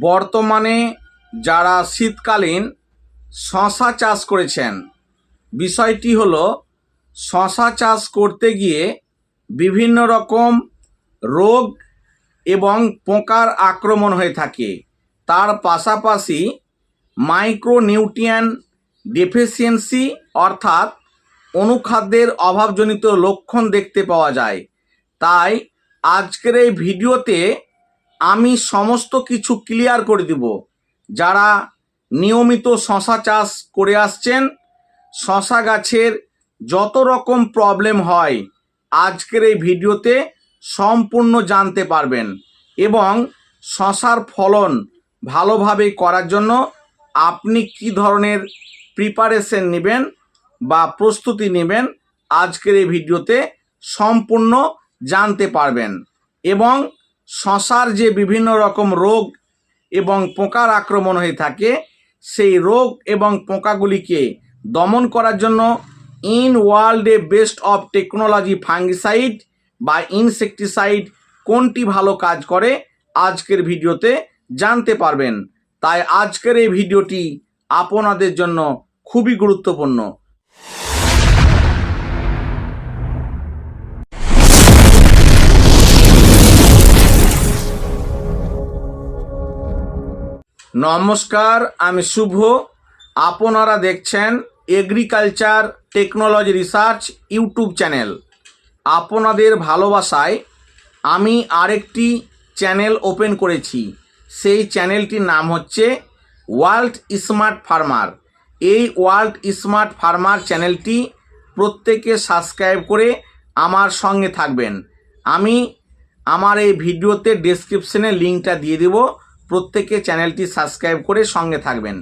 বর্তমানে যারা শীতকালীন শশা চাষ করেছেন, বিষয়টি হলো শশা চাষ করতে গিয়ে বিভিন্ন রকম রোগ এবং পোকার আক্রমণ হয়ে থাকে। তার পাশাপাশি মাইক্রোনিউট্রিয়ান ডেফিসিয়েন্সি অর্থাৎ অনুখাদ্যের অভাবজনিত লক্ষণ দেখতে পাওয়া যায়। তাই আজকের এই ভিডিওতে আমি সমস্ত কিছু ক্লিয়ার করে দিব। যারা নিয়মিত শশা চাষ করে আসছেন, শশা গাছের যত রকম প্রবলেম হয়, আজকের এই ভিডিওতে সম্পূর্ণ জানতে পারবেন এবং শশার ফলন ভালোভাবে করার জন্য আপনি কি ধরনের প্রিপারেশন নেবেন বা প্রস্তুতি নেবেন আজকের এই ভিডিওতে সম্পূর্ণ জানতে পারবেন এবং শশার যে বিভিন্ন রকম রোগ এবং পোকার আক্রমণ হয়ে থাকে, সেই রোগ এবং পোকাগুলিকে দমন করার জন্য ইন ওয়ার্ল্ডে বেস্ট অফ টেকনোলজি ফাঙ্গিসাইড বা ইনসেকটিসাইড কোনটি ভালো কাজ করে আজকের ভিডিওতে জানতে পারবেন। তাই আজকের এই ভিডিওটি আপনাদের জন্য খুবই গুরুত্বপূর্ণ। নমস্কার, আমি শুভ। আপনারা দেখছেন agriculture technology research YouTube channel আপনাদের ভালোবাসায় আমি আরেকটি চ্যানেল ওপেন করেছি। সেই চ্যানেলটির নাম হচ্ছে ওয়ার্ল্ড স্মার্ট ফার্মার এই ওয়ার্ল্ড স্মার্ট ফার্মার চ্যানেলটি প্রত্যেকে সাবস্ক্রাইব করে আমার সঙ্গে থাকবেন। আমি আমার এই ভিডিওতে ডেসক্রিপশনে লিঙ্কটা দিয়ে দেব। প্রত্যেকে চ্যানেলটি সাবস্ক্রাইব করে সঙ্গে থাকবেন।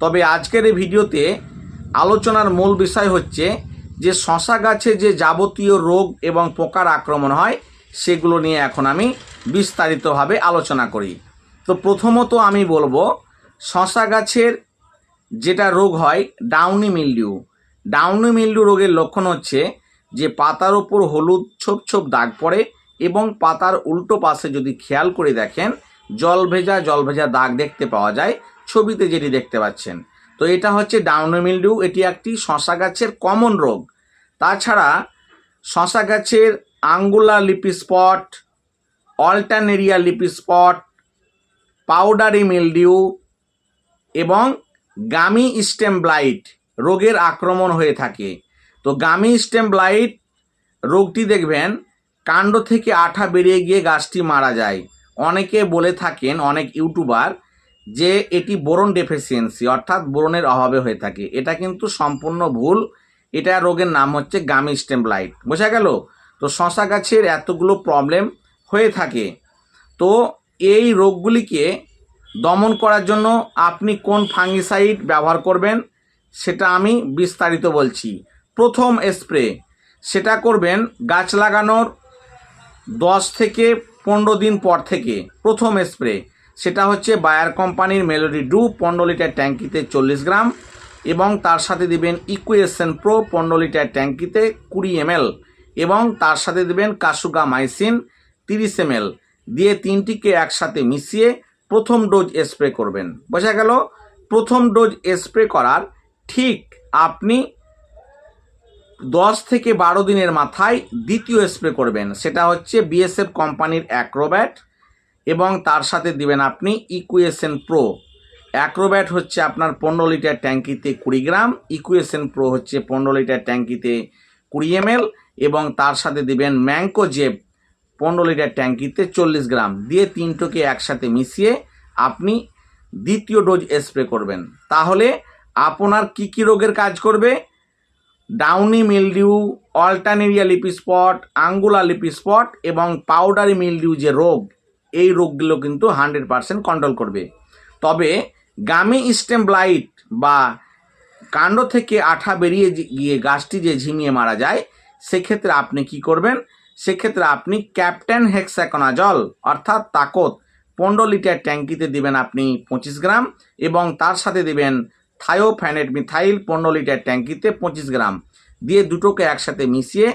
তবে আজকের এই ভিডিওতে আলোচনার মূল বিষয় হচ্ছে যে শশা গাছে যে যাবতীয় রোগ এবং পোকার আক্রমণ হয়, সেগুলো নিয়ে এখন আমি বিস্তারিতভাবে আলোচনা করি। তো প্রথমত আমি বলব, শশা গাছের যেটা রোগ হয়, ডাউনি মিলডিউ। ডাউনি মিলডিউ রোগের লক্ষণ হচ্ছে যে পাতার ওপর হলুদ ছোপ ছোপ দাগ পড়ে এবং পাতার উল্টো পাশে যদি খেয়াল করে দেখেন জল ভেজা জল ভেজা দাগ দেখতে পাওয়া যায়, ছবিতে যেটি দেখতে পাচ্ছেন। তো এটা হচ্ছে ডাউনি মিলডিউ এটি একটি শশা গাছের কমন রোগ। তাছাড়া শশা গাছের angular leaf spot, Alternaria leaf spot, powdery mildew এবং গামি স্টেম ব্লাইট রোগের আক্রমণ হয়ে থাকে। তো গামি স্টেম ব্লাইট রোগটি দেখবেন, কাণ্ড থেকে আঠা বেরিয়ে গিয়ে গাছটি মারা যায়। অনেকে বলে থাকেন, অনেক ইউটিউবার, যে এটি বোরন ডেফিসিয়েন্সি, অর্থাৎ বোরনের অভাবে হয়ে থাকে। এটা কিন্তু সম্পূর্ণ ভুল। এটা রোগের নাম হচ্ছে গামি স্টেম ব্লাইট বোঝা গেল? তো শশা গাছের এতগুলো প্রবলেম হয়ে থাকে। তো এই রোগগুলিকে দমন করার জন্য আপনি কোন ফাঙ্গিসাইড ব্যবহার করবেন, সেটা আমি বিস্তারিত বলছি। প্রথম স্প্রে, সেটা করবেন গাছ লাগানোর দশ থেকে পনেরো দিন পর থেকে প্রথম স্প্রে। সেটা হচ্ছে বায়ার কোম্পানির মেলোডি ডু পনেরো লিটার ট্যাঙ্কিতে চল্লিশ গ্রাম এবং তার সাথে দিবেন ইকুয়েশন প্রো পনেরো লিটার ট্যাঙ্কিতে কুড়ি এমএল এবং তার সাথে দিবেন কাসুগা মাইসিন তিরিশ এমএল। দিয়ে তিনটিকে একসাথে মিশিয়ে প্রথম ডোজ স্প্রে করবেন। বোঝা গেল? প্রথম ডোজ স্প্রে করার ঠিক আপনি দশ থেকে বারো দিনের মাথায় দ্বিতীয় স্প্রে করবেন। সেটা হচ্ছে বিএসএফ কোম্পানির অ্যাক্রোব্যাট এবং তার সাথে দিবেন আপনি ইকুয়েশন প্রো। অ্যাক্রোব্যাট হচ্ছে আপনার পনেরো লিটার ট্যাঙ্কিতে কুড়ি গ্রাম ইকুয়েশন প্রো হচ্ছে পনেরো লিটার ট্যাঙ্কিতে কুড়ি এমএল এবং তার সাথে দিবেন ম্যাঙ্কো জেপ পনেরো লিটার ট্যাঙ্কিতে চল্লিশ গ্রাম। দিয়ে তিনটোকে একসাথে মিশিয়ে আপনি দ্বিতীয় ডোজ স্প্রে করবেন। তাহলে আপনার কি কি রোগের কাজ করবে? Downy mildew alternaria leaf spot angular leaf spot এবং পাউডারি মিলডিউ যে রোগ, এই রোগগুলো কিন্তু হান্ড্রেড পারসেন্ট কন্ট্রোল করবে। তবে গামি স্টেম ব্লাইট বা কাণ্ড থেকে আঠা বেরিয়ে গিয়ে গাছটি যে ঝিমিয়ে মারা যায়, সেক্ষেত্রে আপনি কি করবেন? সেক্ষেত্রে আপনি ক্যাপ্টেন হেক্সাকোনা জল অর্থাৎ তাকত পনেরো লিটার ট্যাঙ্কিতে দিবেন আপনি পঁচিশ গ্রাম এবং তার সাথে দিবেন থায়োফ্যানেট মিথাইল পনেরো লিটার ট্যাঙ্কিতে পঁচিশ গ্রাম দিয়ে দুটোকে একসাথে মিশিয়ে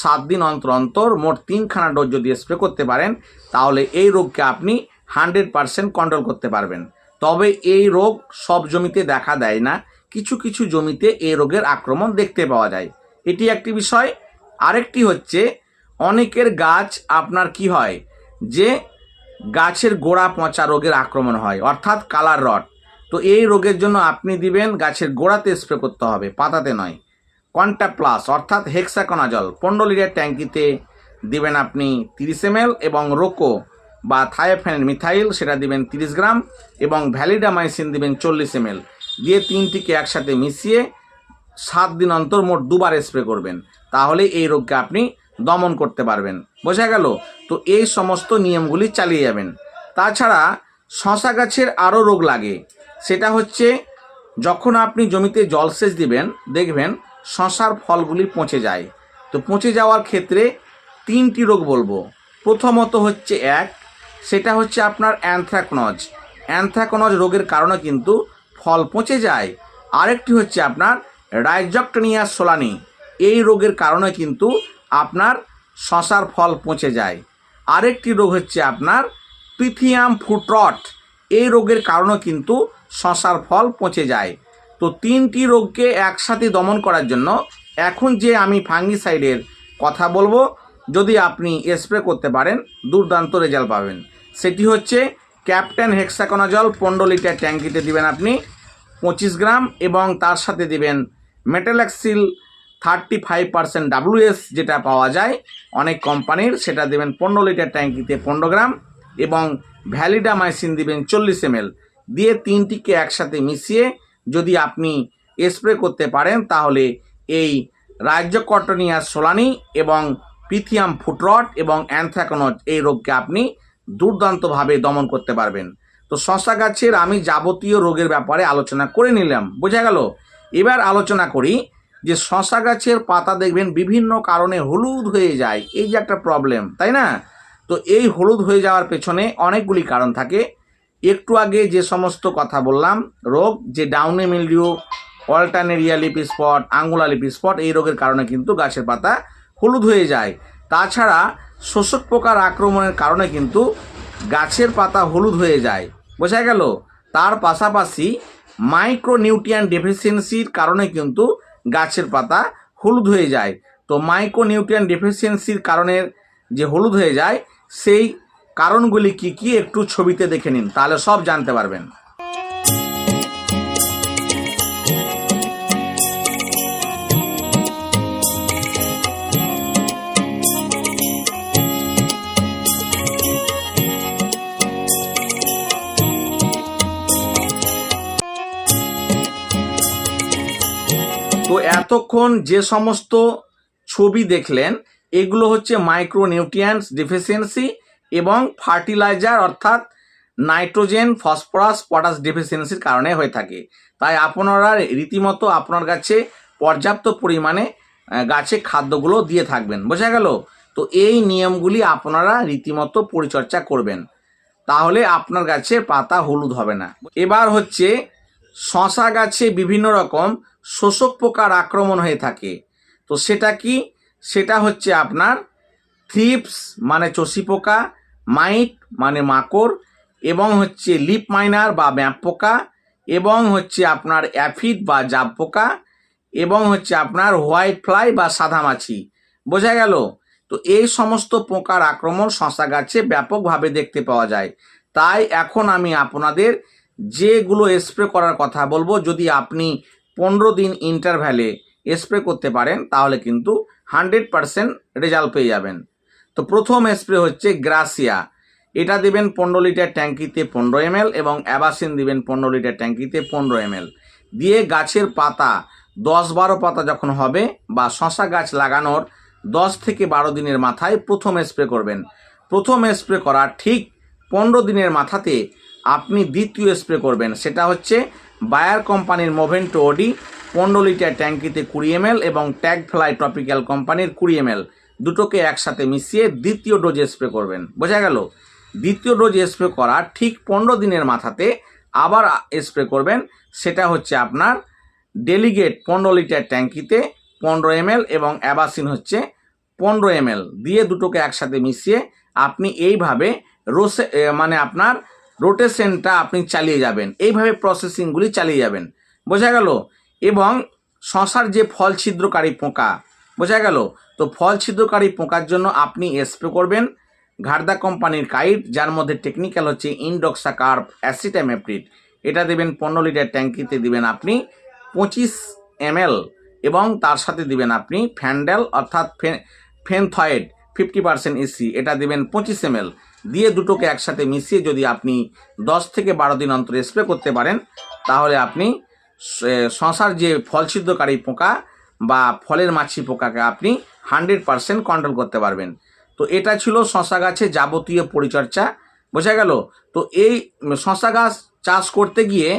সাত দিন অন্তর অন্তর মোট তিনখানা ডোজ যদি স্প্রে করতে পারেন, তাহলে এই রোগকে আপনি হান্ড্রেড পারসেন্ট কন্ট্রোল করতে পারবেন। তবে এই রোগ সব জমিতে দেখা দেয় না, কিছু কিছু জমিতে এই রোগের আক্রমণ দেখতে পাওয়া যায়। এটি একটি বিষয়। আরেকটি হচ্ছে, অনেকের গাছ আপনার কি হয়? যে গাছের গোড়া পচা রোগের আক্রমণ হয়, অর্থাৎ কালার রড তো এই রোগের জন্য আপনি দিবেন গাছের গোড়াতে স্প্রে করতে হবে, পাতাতে নয়। কন্টা প্লাস অর্থাৎ হেক্সাকোনাজল পনেরো লিটার ট্যাঙ্কিতে দিবেন আপনি তিরিশ এম এবং রোকো বা থায়োফেন মিথাইল, সেটা দিবেন তিরিশ গ্রাম এবং ভ্যালিডামাইসিন দিবেন চল্লিশ এম দিয়ে তিনটিকে একসাথে মিশিয়ে সাত দিন অন্তর মোট দুবার স্প্রে করবেন। তাহলে এই রোগকে আপনি দমন করতে পারবেন। বোঝা গেল? তো এই সমস্ত নিয়মগুলি চালিয়ে যাবেন। তাছাড়া শশা গাছের আরও রোগ লাগে। সেটা হচ্ছে যখন আপনি জমিতে জলসেচ দিবেন, দেখবেন শশার ফলগুলি পচে যায়। তো পচে যাওয়ার ক্ষেত্রে তিনটি রোগ বলব। প্রথমত হচ্ছে এক, সেটা হচ্ছে আপনার অ্যানথ্রাকনজ। অ্যানথ্রাকনজ রোগের কারণে কিন্তু ফল পচে যায়। আরেকটি হচ্ছে আপনার রাইজক্টনিয়া সোলানি। এই রোগের কারণে কিন্তু আপনার শশার ফল পচে যায়। আরেকটি রোগ হচ্ছে আপনার পিথিয়াম ফুটরট। এই রোগের কারণে কিন্তু শশার ফল পচে যায়। তো তিনটি রোগকে একসাথে দমন করার জন্য এখন যে আমি ফাঙ্গিসাইডের কথা বলব, যদি আপনি স্প্রে করতে পারেন, দুর্দান্ত রেজাল্ট পাবেন। সেটি হচ্ছে ক্যাপ্টেন হেক্সাকোনাজল পনেরো লিটার ট্যাঙ্কিতে দিবেন আপনি পঁচিশ গ্রাম এবং তার সাথে দিবেন metalaxyl thirty five percent WS যেটা পাওয়া যায়। অনেক কোম্পানির সেটা দেবেন পনেরো লিটার ট্যাঙ্কিতে পনেরো গ্রাম। এবং ভ্যালিডামাইসিন দিবেন চল্লিশ এম দিয়ে তিনটিকে একসাথে মিশিয়ে যদি আপনি স্প্রে করতে পারেন, তাহলে এই রাজ্য কটনিয়া সোলানি এবং পিথিয়াম ফুটরট এবং অ্যানথ্রাকোনজ এই রোগকে আপনি দুর্দান্তভাবে দমন করতে পারবেন। তো শশা গাছের আমি যাবতীয় রোগের ব্যাপারে আলোচনা করে নিলাম। বোঝা গেল? এবার আলোচনা করি যে শশা গাছের পাতা দেখবেন বিভিন্ন কারণে হলুদ হয়ে যায়। এই যে একটা প্রবলেম তাই না? তো এই হলুদ হয়ে যাওয়ার পেছনে অনেকগুলি কারণ থাকে। একটু আগে যে সমস্ত কথা বললাম, রোগ, যে downy mildew alternaria leaf spot angular leaf spot এই রোগের কারণে কিন্তু গাছের পাতা হলুদ হয়ে যায়। তাছাড়া শোষক পোকার আক্রমণের কারণে কিন্তু গাছের পাতা হলুদ হয়ে যায়। বোঝা গেল? তার পাশাপাশি মাইক্রোনিউট্রিয়ান ডেফিসিয়েন্সির কারণে কিন্তু গাছের পাতা হলুদ হয়ে যায়। তো মাইক্রোনিউট্রিয়ান ডেফিসিয়েন্সির কারণের যে হলুদ হয়ে যায় সেই কারণগুলি কি কি একটু ছবিতে দেখে নিন, তাহলে সব জানতে পারবেন। তো এতক্ষণ যে সমস্ত ছবি দেখলেন এগুলো হচ্ছে মাইক্রোনিউট্রিয়েন্টস ডেফিসিয়েন্সি এবং ফার্টিলাইজার অর্থাৎ নাইট্রোজেন ফসফরাস পটাশ ডেফিসিয়েন্সির কারণে হয়ে থাকে। তাই আপনারা রীতিমতো আপনার কাছে পর্যাপ্ত পরিমাণে গাছে খাদ্যগুলো দিয়ে থাকবেন। বোঝা গেল? তো এই নিয়মগুলি আপনারা রীতিমতো পরিচর্যা করবেন। তাহলে আপনার গাছের পাতা হলুদ হবে না। এবার হচ্ছে, শশা গাছে বিভিন্ন রকম শোষক পোকার আক্রমণ হয়ে থাকে। তো সেটা কি? সেটা হচ্ছে আপনার থ্রিপস মানে চষি পোকা মাইট মানে মাকড়, এবং হচ্ছে লিপ মাইনার বা ব্যাপ পোকা এবং হচ্ছে আপনার অ্যাফিড বা জাব পোকা এবং হচ্ছে আপনার হোয়াইট ফ্লাই বা সাদা মাছি। বোঝা গেল? তো এই সমস্ত পোকার আক্রমণ শশা গাছে ব্যাপকভাবে দেখতে পাওয়া যায়। তাই এখন আমি আপনাদের যেগুলো স্প্রে করার কথা বলব, যদি আপনি পনেরো দিন ইন্টারভ্যালে স্প্রে করতে পারেন, তাহলে কিন্তু হান্ড্রেড পারসেন্ট রেজাল্ট পেয়ে যাবেন। তো প্রথম স্প্রে হচ্ছে গ্রাসিয়া এটা দিবেন পনেরো লিটার ট্যাঙ্কিতে পনেরো এম এবং অ্যাবাসিন দিবেন পনেরো লিটার ট্যাঙ্কিতে পনেরো এম দিয়ে গাছের পাতা, দশ বারো পাতা যখন হবে বা শশা গাছ লাগানোর দশ থেকে বারো দিনের মাথায় প্রথম স্প্রে করবেন। প্রথম স্প্রে করার ঠিক পনেরো দিনের মাথাতে আপনি দ্বিতীয় স্প্রে করবেন। সেটা হচ্ছে বায়ার কোম্পানির মোভেন্টো ওডি পনেরো লিটার ট্যাঙ্কিতে কুড়ি এম এবং ট্যাগ ফ্লাই টপিক্যাল কোম্পানির কুড়ি এম দুটোকে একসাথে মিশিয়ে দ্বিতীয় ডোজ স্প্রে করবেন। বোঝা গেল? দ্বিতীয় ডোজ স্প্রে করার ঠিক পনেরো দিনের মাথাতে আবার স্প্রে করবেন। সেটা হচ্ছে আপনার ডেলিগেট পনেরো লিটার ট্যাঙ্কিতে পনেরো এম এবং অ্যাবাসিন হচ্ছে পনেরো এম দিয়ে দুটোকে একসাথে মিশিয়ে আপনি এইভাবে রোসে মানে আপনার রোটেশনটা আপনি চালিয়ে যাবেন। এইভাবে প্রসেসিংগুলি চালিয়ে যাবেন। বোঝা গেল? এবং শশার যে ফল ছিদ্রকারী পোকা, বোঝা গেল? তো ফল ছিদ্রকারী পোকার জন্য আপনি স্প্রে করবেন ঘাড়দা কোম্পানির কাইট, যার মধ্যে টেকনিক্যাল হচ্ছে ইনডক্সা কার্প অ্যাসিটামেপ্রিড এটা দেবেন পনেরো লিটার ট্যাঙ্কিতে দিবেন আপনি পঁচিশ এমএল এবং তার সাথে দিবেন আপনি ফ্যান্ডেল অর্থাৎ ফেনথয়েড ফিফটি পার্সেন্ট এসি এটা দেবেন পঁচিশ এমএল। দিয়ে দুটোকে একসাথে মিশিয়ে যদি আপনি দশ থেকে বারো দিন অন্তর স্প্রে করতে পারেন, তাহলে আপনি শশার যে ফল ছিদ্রকারী পোকা বা ফলের মাছি পোকাকে আপনি হান্ড্রেড পার্সেন্ট কন্ট্রোল করতে পারবেন। তো এটা ছিল শশা গাছে যাবতীয় পরিচর্যা, বোঝা গেল? তো এই শশা গাছ চাষ করতে গিয়ে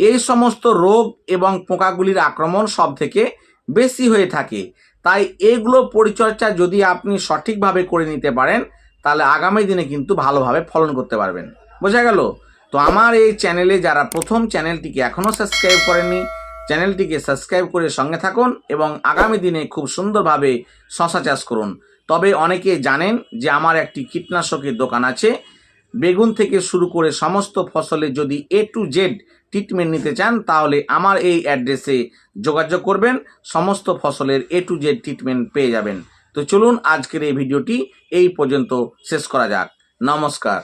এই সমস্ত রোগ এবং পোকাগুলির আক্রমণ সব থেকে বেশি হয়ে থাকে। তাই এগুলো পরিচর্যা যদি আপনি সঠিকভাবে করে নিতে পারেন, তাহলে আগামী দিনে কিন্তু ভালোভাবে ফলন করতে পারবেন। বোঝা গেল? তো আমার এই চ্যানেলে যারা প্রথম চ্যানেলটিকে এখনও সাবস্ক্রাইব করেনি চ্যানেলটিকে সাবস্ক্রাইব করে সঙ্গে থাকুন এবং আগামী দিনে খুব সুন্দরভাবে শশা চাষ করুন। তবে অনেকে জানেন যে আমার একটি কীটনাশকের দোকান আছে। বেগুন থেকে শুরু করে সমস্ত ফসলে যদি এ টু জেড ট্রিটমেন্ট নিতে চান, তাহলে আমার এই অ্যাড্রেসে যোগাযোগ করবেন। সমস্ত ফসলের এ টু জেড ট্রিটমেন্ট পেয়ে যাবেন। তো চলুন আজকের এই ভিডিওটি এই পর্যন্ত শেষ করা যাক। নমস্কার।